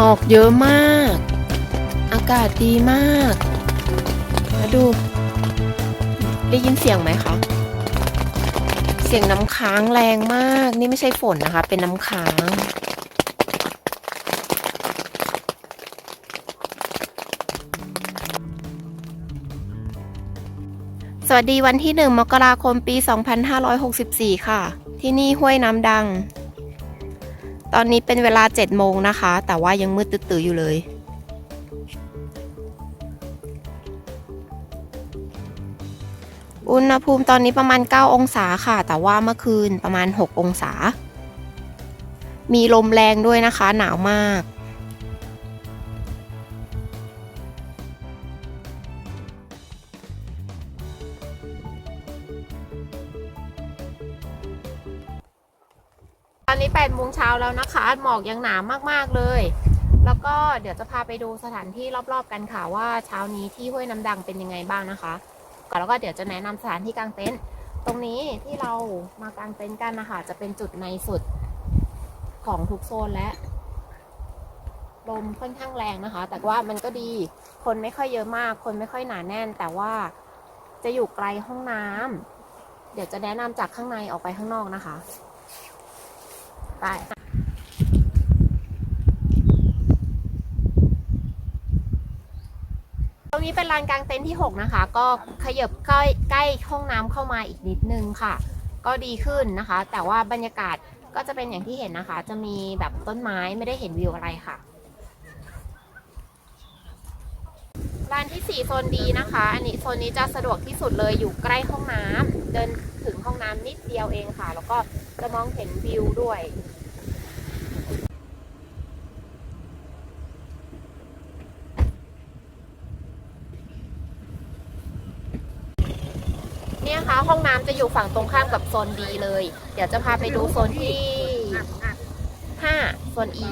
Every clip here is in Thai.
มอกเยอะมาก อากาศดีมากมาดู ได้ยินเสียงไหมคะ เสียงน้ำค้างแรงมาก นี่ไม่ใช่ฝนนะคะ เป็นน้ำค้างสวัสดีวันที่ 1 มกราคม ปี 2564 ค่ะ ที่นี่ห้วยน้ำดัง ตอนนี้เป็นเวลา7โมงนะคะ แต่ว่ายังมืดตื้ออยู่เลย อุณหภูมิตอนนี้ประมาณ 9 องศาค่ะ แต่ว่าเมื่อคืนประมาณ 6 องศา มีลมแรงด้วยนะคะ หนาวมาก ตอนนี้8โมงเช้าแล้วนะคะ หมอกยังหนามากๆเลย แล้วก็เดี๋ยวจะพาไปดูสถานที่รอบๆกันค่ะว่าเช้านี้ที่ห้วยน้ำดังเป็นยังไงบ้างนะคะก่อนแล้วก็เดี๋ยวจะแนะนำสถานที่กางเต็นท์ตรงนี้ที่เรามากางเต็นท์กันนะคะจะเป็นจุดในสุดของทุกโซนและลมค่อนข้างแรงนะคะ แต่ว่ามันก็ดีคนไม่ค่อยเยอะมาก คนไม่ค่อยหนาแน่น แต่ว่าจะอยู่ไกลห้องน้ำเดี๋ยวจะแนะนำจากข้างในออกไปข้างนอกนะคะ ไปตรงนี้เป็นลานกลางเต็นท์ที่ 6 นะคะ ก็ขยับใกล้ใกล้ห้องน้ำเข้ามาอีกนิดนึงค่ะ ก็ดีขึ้นนะคะ แต่ว่าบรรยากาศก็จะเป็นอย่างที่เห็นนะคะ จะมีแบบต้นไม้ไม่ได้เห็นวิวอะไรค่ะ ลานที่4โซนดีนะคะ อันนี้โซนนี้จะสะดวกที่สุดเลยอยู่ใกล้ห้องน้ำเดินถึงห้องน้ำนิดเดียวเองค่ะ แล้วก็จะมองเห็นวิวด้วยเนี่ยค่ะห้องน้ำจะอยู่ฝั่งตรงข้ามกับโซน D เลย เดี๋ยวจะพาไปดูโซนที่5โซน E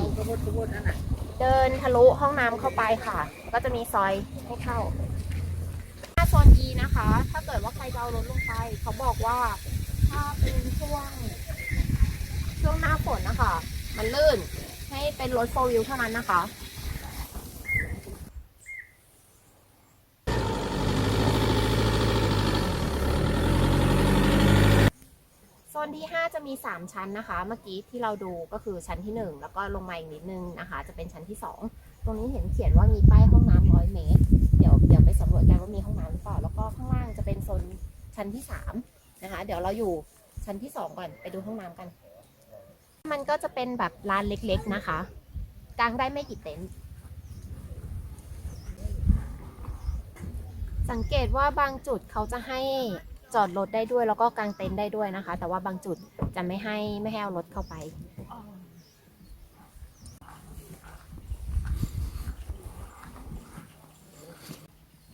เดินทะลุห้องน้ำเข้าไปค่ะ ก็จะมีซอยให้เข้าถ้าโซน E นะคะ ถ้าเกิดว่าใครจะเอารถลงไป เขาบอกว่าถ้าเป็นช่วง ช่วงหน้าฝนนะคะ มันลื่นให้เป็นรถโฟวิวเท่านั้นนะคะ นที่ 5 จะมี 3 ชั้นนะคะ เมื่อกี้ที่เราดูก็คือชั้นที่ 1 แล้วก็ลงมาอีกนิดนึงนะคะ จะเป็นชั้นที่ 2 ตรงนี้เห็นเขียนว่ามีป้ายห้องน้ำร้อยเมตร เดี๋ยวเดี๋ยวไปสำรวจกันว่ามีห้องน้ำหรือเปล่า แล้วก็ข้างล่างจะเป็นโซนชั้นที่ 3 นะคะ เดี๋ยวเราอยู่ชั้นที่ 2 ก่อนไปดูห้องน้ำกัน มันก็จะเป็นแบบร้านเล็กๆนะคะ กางได้ไม่กี่เต็นท์สังเกตว่าบางจุดเขาจะให้ จอดรถได้ด้วยแล้วก็กางเต็นท์ได้ด้วยนะคะ แต่ว่าบางจุดจะไม่ให้ไม่ให้เอารถเข้าไป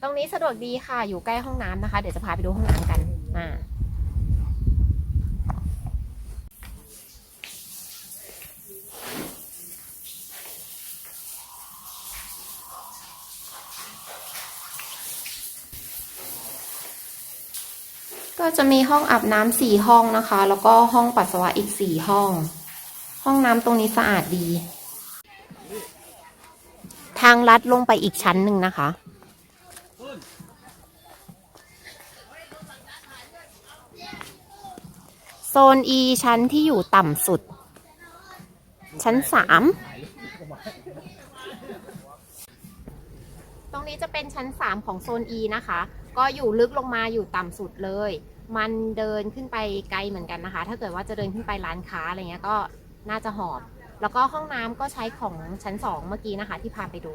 ตรงนี้สะดวกดีค่ะอยู่ใกล้ห้องน้ำนะคะ เดี๋ยวจะพาไปดูห้องน้ำกันอ่า ก็จะมีห้องอาบน้ำสี่ห้องนะคะ แล้วก็ห้องปัสสาวะอีกสี่ห้อง ห้องน้ำตรงนี้สะอาดดี ทางลัดลงไปอีกชั้นหนึ่งนะคะ โซน E ชั้นที่อยู่ต่ำสุด ชั้นสามตรงนี้จะเป็นชั้น3ของโซน E นะคะ ก็อยู่ลึกลงมาอยู่ต่ำสุดเลย มันเดินขึ้นไปไกลเหมือนกันนะคะ ถ้าเกิดว่าจะเดินขึ้นไปร้านค้าอะไรเงี้ยก็น่าจะหอบ แล้วก็ห้องน้ำก็ใช้ของชั้น2เมื่อกี้นะคะ ที่พาไปดู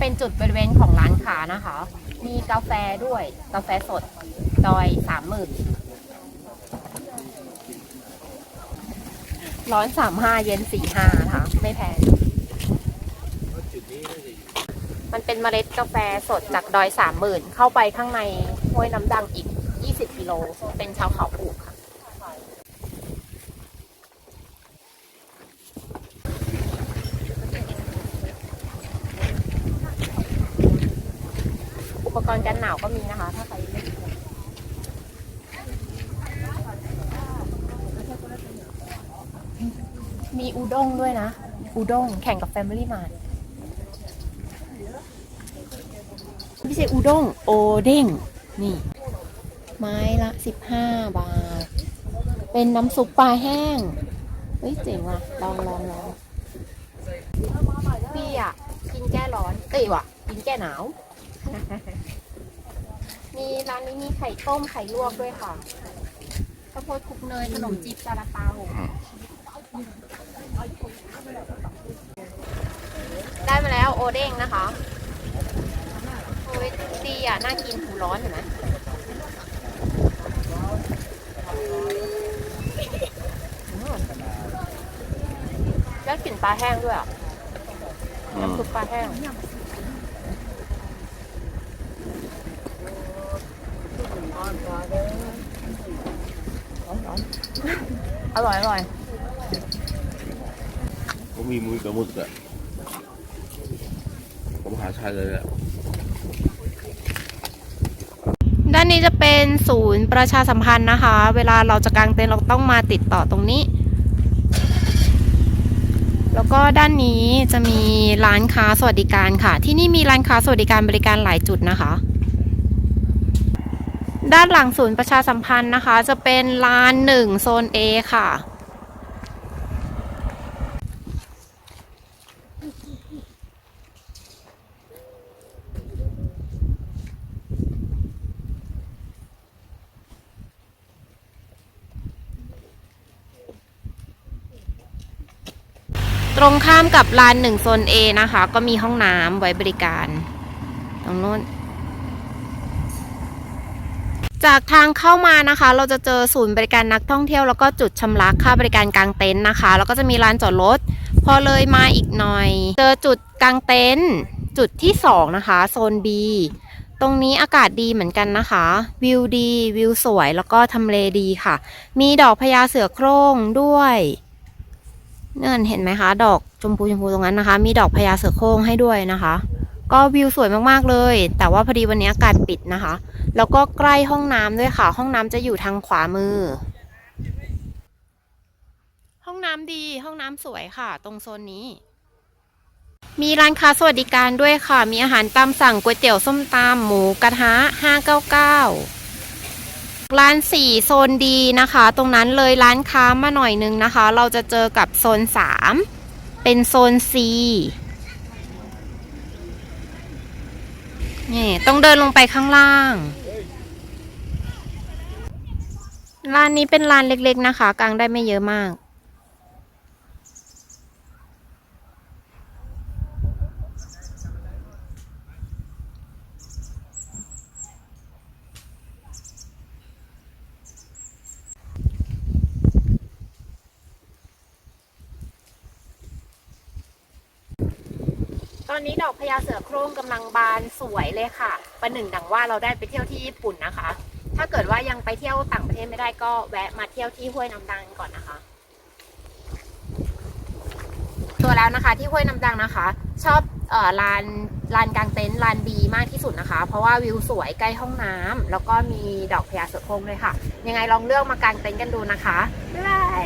เป็นจุดบริเวณของร้านค้านะคะ มีกาแฟด้วย กาแฟสดดอยสามหมื่นร้อนสามห้าเย็นสี่ห้านะคะ ไม่แพง มันเป็นเมล็ดกาแฟสดจากดอยสามหมื่นเข้าไปข้างในห้วยน้ำดังอีกยี่สิบกิโล เป็นชาวเขาปลูกค่ะ อุปกรณ์กันหนาวก็มีนะคะ ถ้าใครไม่มีอุด้งด้วยนะอุด้งแข่งกับ Family Mart ไม่ ใช่อุด้งโอเด้งนี่ ไม้ละสิบห้าบาท เป็นน้ำซุปปลาแห้ง เฮ้ยเจ๋งว่ะ ลองลองลองพี่อะ กินแก้ร้อนเอ้ยว่ะ กินแก้หนาว มีร้านนี้มีไข่ต้มไข่ลวกด้วยค่ะข้าวโพดคลุกเนยขนมจีบซาลาเปาได้มาแล้วโอเด้งนะคะ ยดีอะน่ากินหูร้อนเห็นไหมอืมแล้วกลิ่นปลาแห้งด้วยอะน้ำซุปปลาแห้งร้อนร้อนอร่อยอร่อยก็มีมือกับหมึกอะผมหาชายเลยอะ ด้านนี้จะเป็นศูนย์ประชาสัมพันธ์นะคะ เวลาเราจะกางเต็นท์เราต้องมาติดต่อตรงนี้ แล้วก็ด้านนี้จะมีร้านค้าสวัสดิการค่ะ ที่นี่มีร้านค้าสวัสดิการบริการหลายจุดนะคะ ด้านหลังศูนย์ประชาสัมพันธ์นะคะ จะเป็นลานหนึ่งโซน A ค่ะ ตรงข้ามกับลานหนึ่งโซน A นะคะ ก็มีห้องน้ำไว้บริการ ตรงนู้น จากทางเข้ามานะคะ เราจะเจอศูนย์บริการนักท่องเที่ยวแล้วก็จุดชำระค่าบริการกางเต็นท์นะคะ แล้วก็จะมีร้านจอดรถ พอเลยมาอีกหน่อย เจอจุดกางเต็นท์จุดที่สองนะคะ โซน B ตรงนี้อากาศดีเหมือนกันนะคะ วิวดี วิวสวยแล้วก็ทำเลดีค่ะ มีดอกพญาเสือโคร่งด้วย นื่นเห็นไหมคะ ดอกชมพูชมพูตรงนั้นนะคะ มีดอกพญาเสือโคร่งให้ด้วยนะคะ ก็วิวสวยมากๆเลย แต่ว่าพอดีวันนี้อากาศปิดนะคะ แล้วก็ใกล้ห้องน้ำด้วยค่ะ ห้องน้ำจะอยู่ทางขวามือ ห้องน้ำดีห้องน้ำสวยค่ะ ตรงโซนนี้ มีร้านค้าสวัสดิการด้วยค่ะ มีอาหารตามสั่งก๋วยเตี๋ยวส้มตำหมูกระทะ599 ร้านสี่โซนดีนะคะ ตรงนั้นเลยร้านค้ามาหน่อยนึงนะคะ เราจะเจอกับโซนสามเป็นโซน C นี่ต้องเดินลงไปข้างล่าง ร้านนี้เป็นร้านเล็กๆนะคะกางได้ไม่เยอะมาก อนนี้ดอกพญาเสือโคร่งกำลังบานสวยเลยค่ะ ประหนึ่งดังว่าเราได้ไปเที่ยวที่ญี่ปุ่นนะคะ ถ้าเกิดว่ายังไปเที่ยวต่างประเทศไม่ได้ก็แวะมาเที่ยวที่ห้วยน้ำดังก่อนนะคะ ตัวแล้วนะคะที่ห้วยน้ำดังนะคะ ชอบเอ่อลานลานกลางเต็นท์ลานบีมากที่สุดนะคะ เพราะว่าวิวสวยใกล้ห้องน้ำแล้วก็มีดอกพญาเสือโคร่งด้วยค่ะ ยังไงลองเลือกมากางเต็นท์กันดูนะคะบ๊ายบาย